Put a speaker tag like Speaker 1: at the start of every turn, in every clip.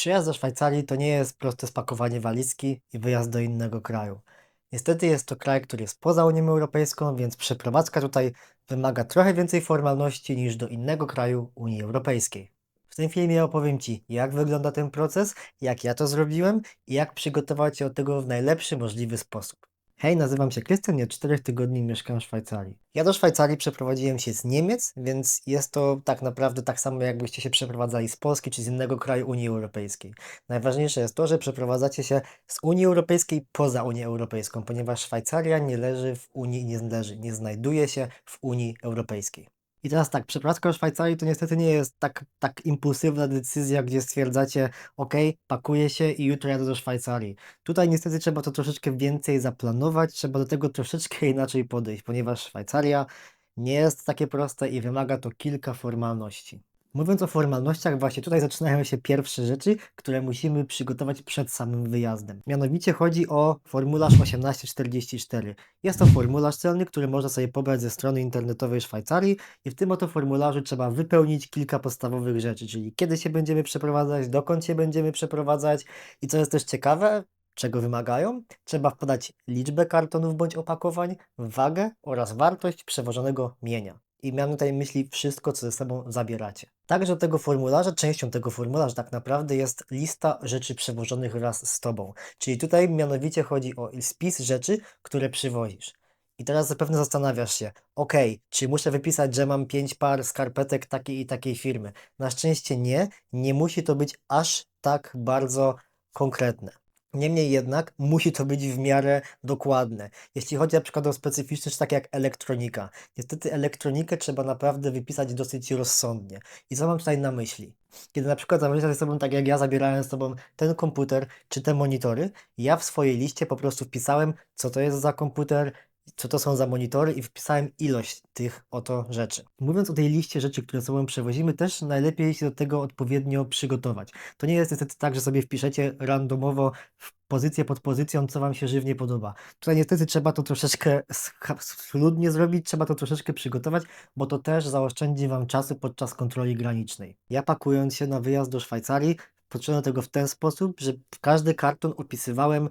Speaker 1: Przyjazd do Szwajcarii to nie jest proste spakowanie walizki i wyjazd do innego kraju. Niestety jest to kraj, który jest poza Unią Europejską, więc przeprowadzka tutaj wymaga trochę więcej formalności niż do innego kraju Unii Europejskiej. W tym filmie opowiem Ci, jak wygląda ten proces, jak ja to zrobiłem i jak przygotować się do tego w najlepszy możliwy sposób. Hej, nazywam się Krystian i od 4 tygodni mieszkam w Szwajcarii. Ja do Szwajcarii przeprowadziłem się z Niemiec, więc jest to tak naprawdę tak samo jakbyście się przeprowadzali z Polski czy z innego kraju Unii Europejskiej. Najważniejsze jest to, że przeprowadzacie się z Unii Europejskiej poza Unię Europejską, ponieważ Szwajcaria nie leży w Unii, nie leży, nie znajduje się w Unii Europejskiej. I teraz tak, przeprowadzka do Szwajcarii to niestety nie jest tak, tak impulsywna decyzja, gdzie stwierdzacie, ok, pakuję się i jutro jadę do Szwajcarii. Tutaj niestety trzeba to troszeczkę więcej zaplanować, trzeba do tego troszeczkę inaczej podejść, ponieważ Szwajcaria nie jest takie proste i wymaga to kilka formalności. Mówiąc o formalnościach, właśnie tutaj zaczynają się pierwsze rzeczy, które musimy przygotować przed samym wyjazdem. Mianowicie chodzi o formularz 1844. Jest to formularz celny, który można sobie pobrać ze strony internetowej Szwajcarii i w tym oto formularzu trzeba wypełnić kilka podstawowych rzeczy, czyli kiedy się będziemy przeprowadzać, dokąd się będziemy przeprowadzać i co jest też ciekawe, czego wymagają, trzeba wpadać liczbę kartonów bądź opakowań, wagę oraz wartość przewożonego mienia. I miałem tutaj myśli wszystko, co ze sobą zabieracie. Także tego formularza, częścią tego formularza tak naprawdę jest lista rzeczy przewożonych wraz z Tobą. Czyli tutaj mianowicie chodzi o spis rzeczy, które przywozisz. I teraz zapewne zastanawiasz się, ok, czy muszę wypisać, że mam 5 par skarpetek takiej i takiej firmy? Na szczęście nie, nie musi to być aż tak bardzo konkretne. Niemniej jednak musi to być w miarę dokładne. Jeśli chodzi na przykład o specyficzne rzeczy takie jak elektronika. Niestety elektronikę trzeba naprawdę wypisać dosyć rozsądnie. I co mam tutaj na myśli? Kiedy na przykład zabierzesz ze sobą, tak jak ja zabierałem z sobą ten komputer czy te monitory, ja w swojej liście po prostu wpisałem, co to jest za komputer, co to są za monitory i wpisałem ilość tych oto rzeczy. Mówiąc o tej liście rzeczy, które sobą przewozimy, też najlepiej się do tego odpowiednio przygotować. To nie jest niestety tak, że sobie wpiszecie randomowo w pozycję pod pozycją, co Wam się żywnie podoba. Tutaj niestety trzeba to troszeczkę schludnie zrobić, trzeba to troszeczkę przygotować, bo to też zaoszczędzi Wam czasu podczas kontroli granicznej. Ja pakując się na wyjazd do Szwajcarii, począłem tego w ten sposób, że w każdy karton opisywałem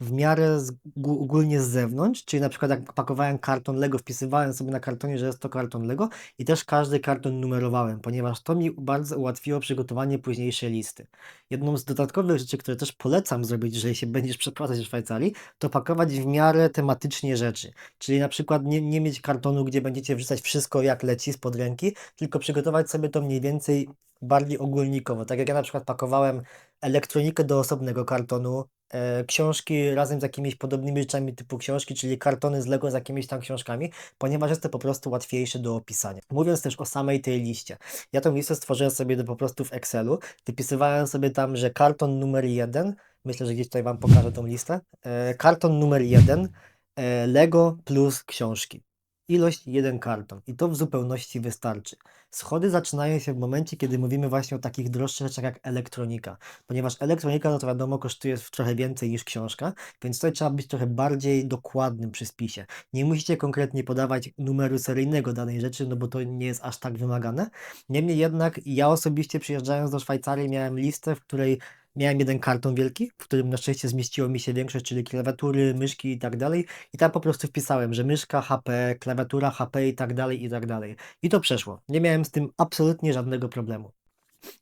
Speaker 1: w miarę z, ogólnie z zewnątrz, czyli na przykład jak pakowałem karton Lego, wpisywałem sobie na kartonie, że jest to karton Lego i też każdy karton numerowałem, ponieważ to mi bardzo ułatwiło przygotowanie późniejszej listy. Jedną z dodatkowych rzeczy, które też polecam zrobić, jeżeli się będziesz przeprowadzać w Szwajcarii, to pakować w miarę tematycznie rzeczy. Czyli na przykład nie, nie mieć kartonu, gdzie będziecie wrzucać wszystko jak leci spod ręki, tylko przygotować sobie to mniej więcej bardziej ogólnikowo. Tak jak ja na przykład pakowałem elektronikę do osobnego kartonu, e, książki razem z jakimiś podobnymi rzeczami typu książki, czyli kartony z Lego z jakimiś tam książkami, ponieważ jest to po prostu łatwiejsze do opisania. Mówiąc też o samej tej liście. Ja tą listę stworzyłem sobie do, po prostu w Excelu. Wypisywałem sobie tam, że karton numer jeden, myślę, że gdzieś tutaj Wam pokażę tą listę, e, karton numer jeden, e, Lego plus książki ilość jeden karton i to w zupełności wystarczy. Schody zaczynają się w momencie, kiedy mówimy właśnie o takich droższych rzeczach jak elektronika, ponieważ elektronika, no to wiadomo, kosztuje trochę więcej niż książka, więc tutaj trzeba być trochę bardziej dokładnym przy spisie. Nie musicie konkretnie podawać numeru seryjnego danej rzeczy, no bo to nie jest aż tak wymagane. Niemniej jednak ja osobiście przyjeżdżając do Szwajcarii miałem listę, w której Miałem jeden karton wielki, w którym na szczęście zmieściło mi się większość, czyli klawiatury, myszki i tak dalej. I tam po prostu wpisałem, że myszka HP, klawiatura HP i tak dalej, i tak dalej. I to przeszło. Nie miałem z tym absolutnie żadnego problemu.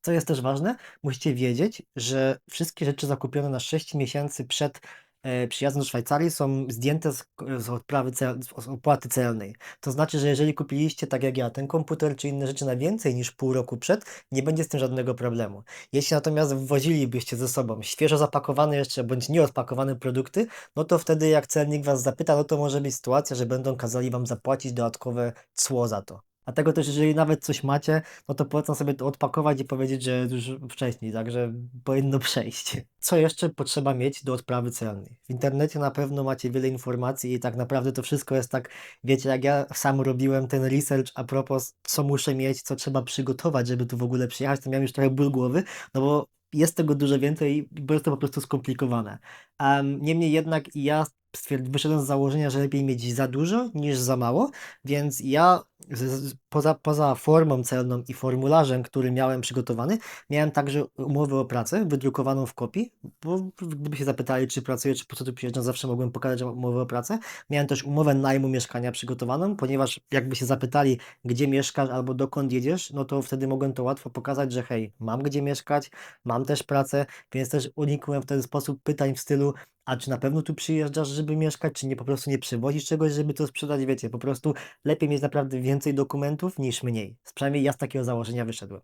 Speaker 1: Co jest też ważne, musicie wiedzieć, że wszystkie rzeczy zakupione na 6 miesięcy przed E, przyjazdem do Szwajcarii są zdjęte z, z, odprawy cel, z opłaty celnej. To znaczy, że jeżeli kupiliście, tak jak ja, ten komputer czy inne rzeczy na więcej niż pół roku przed, nie będzie z tym żadnego problemu. Jeśli natomiast wwozilibyście ze sobą świeżo zapakowane jeszcze bądź nieodpakowane produkty, no to wtedy jak celnik Was zapyta, no to może być sytuacja, że będą kazali Wam zapłacić dodatkowe cło za to. Dlatego też, jeżeli nawet coś macie, no to polecam sobie to odpakować i powiedzieć, że już wcześniej, także powinno przejść. Co jeszcze potrzeba mieć do odprawy celnej? W internecie na pewno macie wiele informacji i tak naprawdę to wszystko jest tak, wiecie, jak ja sam robiłem ten research a propos, co muszę mieć, co trzeba przygotować, żeby tu w ogóle przyjechać, to miałem już trochę ból głowy, no bo jest tego dużo więcej, bo jest to po prostu skomplikowane. Um, niemniej jednak ja wyszedłem z założenia, że lepiej mieć za dużo niż za mało, więc ja z, poza, poza formą celną i formularzem, który miałem przygotowany, miałem także umowę o pracę wydrukowaną w kopii, bo gdyby się zapytali, czy pracuję, czy po co tu przyjeżdżam, zawsze mogłem pokazać, umowę o pracę. Miałem też umowę najmu mieszkania przygotowaną, ponieważ jakby się zapytali, gdzie mieszkasz albo dokąd jedziesz, no to wtedy mogłem to łatwo pokazać, że hej, mam gdzie mieszkać, mam też pracę, więc też unikłem w ten sposób pytań w stylu, a czy na pewno tu przyjeżdżasz, żeby mieszkać, czy nie po prostu nie przywozisz czegoś, żeby to sprzedać, wiecie, po prostu lepiej mieć naprawdę więcej dokumentów niż mniej. Przynajmniej ja z takiego założenia wyszedłem.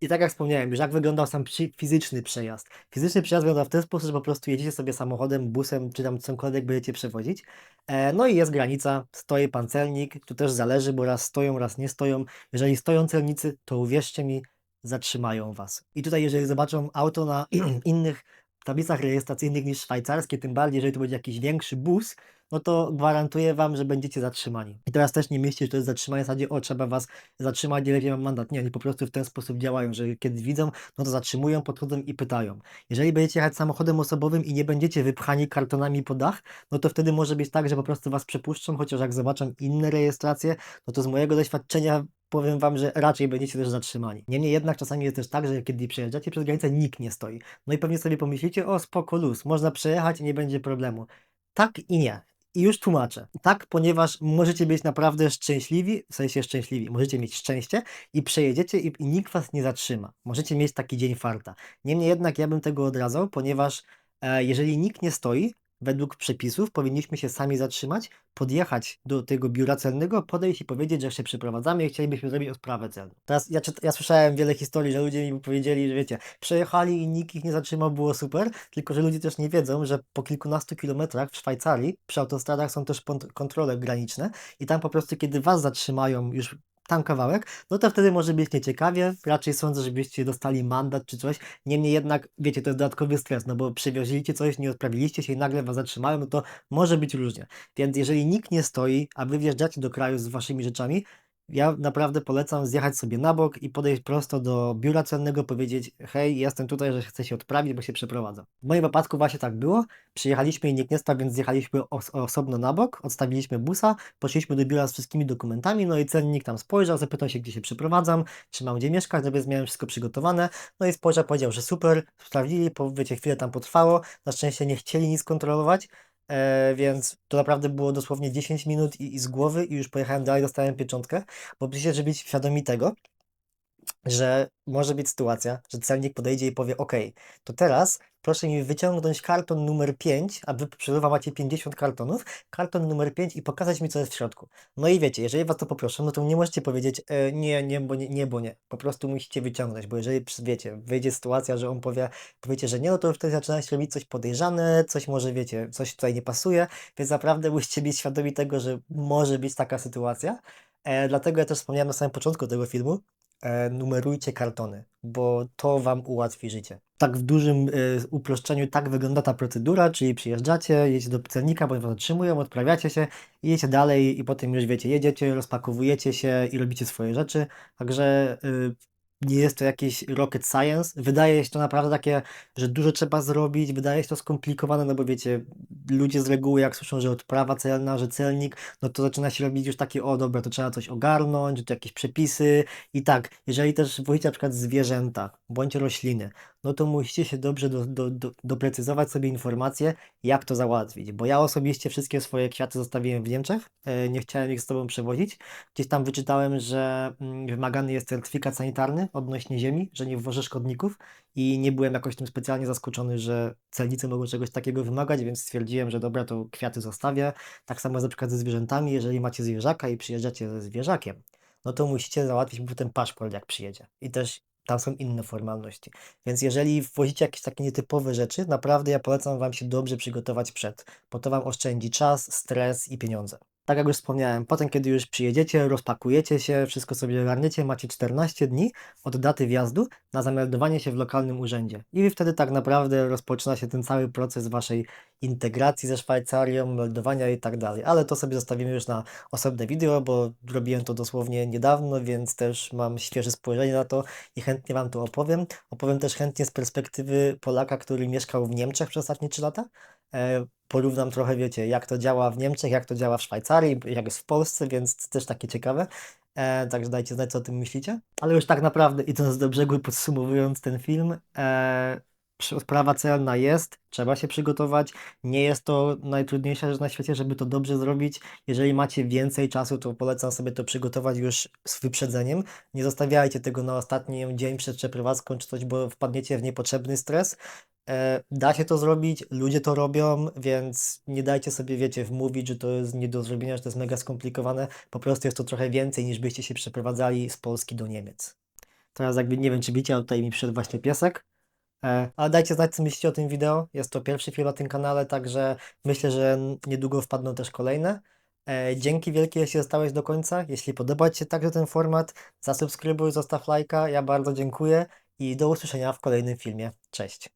Speaker 1: I tak jak wspomniałem, już jak wyglądał sam fizyczny przejazd. Fizyczny przejazd wygląda w ten sposób, że po prostu jedziecie sobie samochodem, busem, czy tam cokolwiek będziecie przewozić. E, no i jest granica, stoi pan celnik, tu też zależy, bo raz stoją, raz nie stoją. Jeżeli stoją celnicy, to uwierzcie mi, zatrzymają was. I tutaj, jeżeli zobaczą auto na innych tablicach rejestracyjnych niż szwajcarskie, tym bardziej, jeżeli to będzie jakiś większy bus, no to gwarantuję Wam, że będziecie zatrzymani. I teraz też nie myślcie, że to jest zatrzymanie w zasadzie, o trzeba Was zatrzymać, wiem, mam mandat. Nie, oni po prostu w ten sposób działają, że kiedy widzą, no to zatrzymują, podchodzą i pytają. Jeżeli będziecie jechać samochodem osobowym i nie będziecie wypchani kartonami po dach, no to wtedy może być tak, że po prostu Was przepuszczą, chociaż jak zobaczą inne rejestracje, no to z mojego doświadczenia powiem Wam, że raczej będziecie też zatrzymani. Niemniej jednak czasami jest też tak, że kiedy przejeżdżacie przez granicę, nikt nie stoi. No i pewnie sobie pomyślicie, o spoko luz, można przejechać i nie będzie problemu. Tak i nie. I już tłumaczę. Tak, ponieważ możecie być naprawdę szczęśliwi, w sensie szczęśliwi, możecie mieć szczęście i przejedziecie i, i nikt was nie zatrzyma. Możecie mieć taki dzień farta. Niemniej jednak ja bym tego odradzał, ponieważ e, jeżeli nikt nie stoi, według przepisów powinniśmy się sami zatrzymać, podjechać do tego biura celnego, podejść i powiedzieć, że się przeprowadzamy i chcielibyśmy zrobić odprawę celną. Teraz ja, ja słyszałem wiele historii, że ludzie mi powiedzieli, że wiecie, przejechali i nikt ich nie zatrzymał, było super, tylko że ludzie też nie wiedzą, że po kilkunastu kilometrach w Szwajcarii przy autostradach są też kontrole graniczne i tam po prostu kiedy was zatrzymają już tam kawałek, no to wtedy może być nieciekawie. Raczej sądzę, żebyście dostali mandat czy coś. Niemniej jednak, wiecie, to jest dodatkowy stres, no bo przywioziliście coś, nie odprawiliście się i nagle was zatrzymają, no to może być różnie. Więc jeżeli nikt nie stoi, a wy wjeżdżacie do kraju z waszymi rzeczami, ja naprawdę polecam zjechać sobie na bok i podejść prosto do biura celnego, powiedzieć: Hej, jestem tutaj, że chcę się odprawić, bo się przeprowadzam. W moim wypadku właśnie tak było. Przyjechaliśmy i nikt nie stał, więc zjechaliśmy os osobno na bok, odstawiliśmy busa, poszliśmy do biura z wszystkimi dokumentami. No i celnik tam spojrzał, zapytał się, gdzie się przeprowadzam, czy mam gdzie mieszkać, no więc miałem wszystko przygotowane. No i spojrzał, powiedział, że super, sprawdzili, po wiecie, chwilę tam potrwało. Na szczęście nie chcieli nic kontrolować. E, więc to naprawdę było dosłownie 10 minut i, i z głowy i już pojechałem dalej, dostałem pieczątkę, bo musicie żeby być świadomi tego, że może być sytuacja, że celnik podejdzie i powie: OK, to teraz proszę mi wyciągnąć karton numer 5, a wy przerywa macie 50 kartonów, karton numer 5 i pokazać mi, co jest w środku. No i wiecie, jeżeli was to poproszę, no to nie możecie powiedzieć e, nie, nie, bo nie, nie, bo nie. Po prostu musicie wyciągnąć, bo jeżeli, wiecie, wyjdzie sytuacja, że on powie, powiecie, że nie, no to wtedy zaczyna się robić coś podejrzane, coś może, wiecie, coś tutaj nie pasuje, więc naprawdę musicie być świadomi tego, że może być taka sytuacja. E, dlatego ja też wspomniałem na samym początku tego filmu, numerujcie kartony, bo to Wam ułatwi życie. Tak w dużym e, uproszczeniu tak wygląda ta procedura, czyli przyjeżdżacie, jedziecie do celnika, bo Was zatrzymują, odprawiacie się, jedziecie dalej i potem już wiecie, jedziecie, rozpakowujecie się i robicie swoje rzeczy, także y, nie jest to jakiś rocket science. Wydaje się to naprawdę takie, że dużo trzeba zrobić, wydaje się to skomplikowane, no bo wiecie, ludzie z reguły jak słyszą, że odprawa celna, że celnik, no to zaczyna się robić już takie, o dobra, to trzeba coś ogarnąć, to jakieś przepisy i tak, jeżeli też wozicie na przykład zwierzęta, bądź rośliny, no to musicie się dobrze do, do, do, doprecyzować sobie informacje, jak to załatwić. Bo ja osobiście wszystkie swoje kwiaty zostawiłem w Niemczech, e, nie chciałem ich z tobą przewozić. Gdzieś tam wyczytałem, że mm, wymagany jest certyfikat sanitarny odnośnie ziemi, że nie wwożę szkodników i nie byłem jakoś tym specjalnie zaskoczony, że celnicy mogą czegoś takiego wymagać, więc stwierdziłem, że dobra, to kwiaty zostawię. Tak samo na przykład ze zwierzętami, jeżeli macie zwierzaka i przyjeżdżacie ze zwierzakiem, no to musicie załatwić mu ten paszport, jak przyjedzie. I też tam są inne formalności. Więc jeżeli wwozicie jakieś takie nietypowe rzeczy, naprawdę ja polecam Wam się dobrze przygotować przed, bo to Wam oszczędzi czas, stres i pieniądze. Tak jak już wspomniałem, potem kiedy już przyjedziecie, rozpakujecie się, wszystko sobie ogarniecie, macie 14 dni od daty wjazdu na zameldowanie się w lokalnym urzędzie. I wtedy tak naprawdę rozpoczyna się ten cały proces Waszej integracji ze Szwajcarią, meldowania i tak dalej. Ale to sobie zostawimy już na osobne wideo, bo robiłem to dosłownie niedawno, więc też mam świeże spojrzenie na to i chętnie Wam to opowiem. Opowiem też chętnie z perspektywy Polaka, który mieszkał w Niemczech przez ostatnie 3 lata, e, porównam trochę, wiecie, jak to działa w Niemczech, jak to działa w Szwajcarii, jak jest w Polsce, więc też takie ciekawe. E, także dajcie znać, co o tym myślicie. Ale już tak naprawdę, idąc do brzegu i podsumowując ten film, e, sprawa celna jest, trzeba się przygotować. Nie jest to najtrudniejsza rzecz na świecie, żeby to dobrze zrobić. Jeżeli macie więcej czasu, to polecam sobie to przygotować już z wyprzedzeniem. Nie zostawiajcie tego na ostatni dzień przed przeprowadzką czy coś, bo wpadniecie w niepotrzebny stres. E, Da się to zrobić, ludzie to robią, więc nie dajcie sobie, wiecie, wmówić, że to jest nie do zrobienia, że to jest mega skomplikowane. Po prostu jest to trochę więcej niż byście się przeprowadzali z Polski do Niemiec. Teraz jakby nie wiem, czy widzicie, ale tutaj mi przyszedł właśnie piesek. E, Ale dajcie znać, co myślicie o tym wideo. Jest to pierwszy film na tym kanale, także myślę, że niedługo wpadną też kolejne. E, Dzięki wielkie, jeśli zostałeś do końca. Jeśli podoba Ci się także ten format, zasubskrybuj, zostaw lajka. Ja bardzo dziękuję i do usłyszenia w kolejnym filmie. Cześć.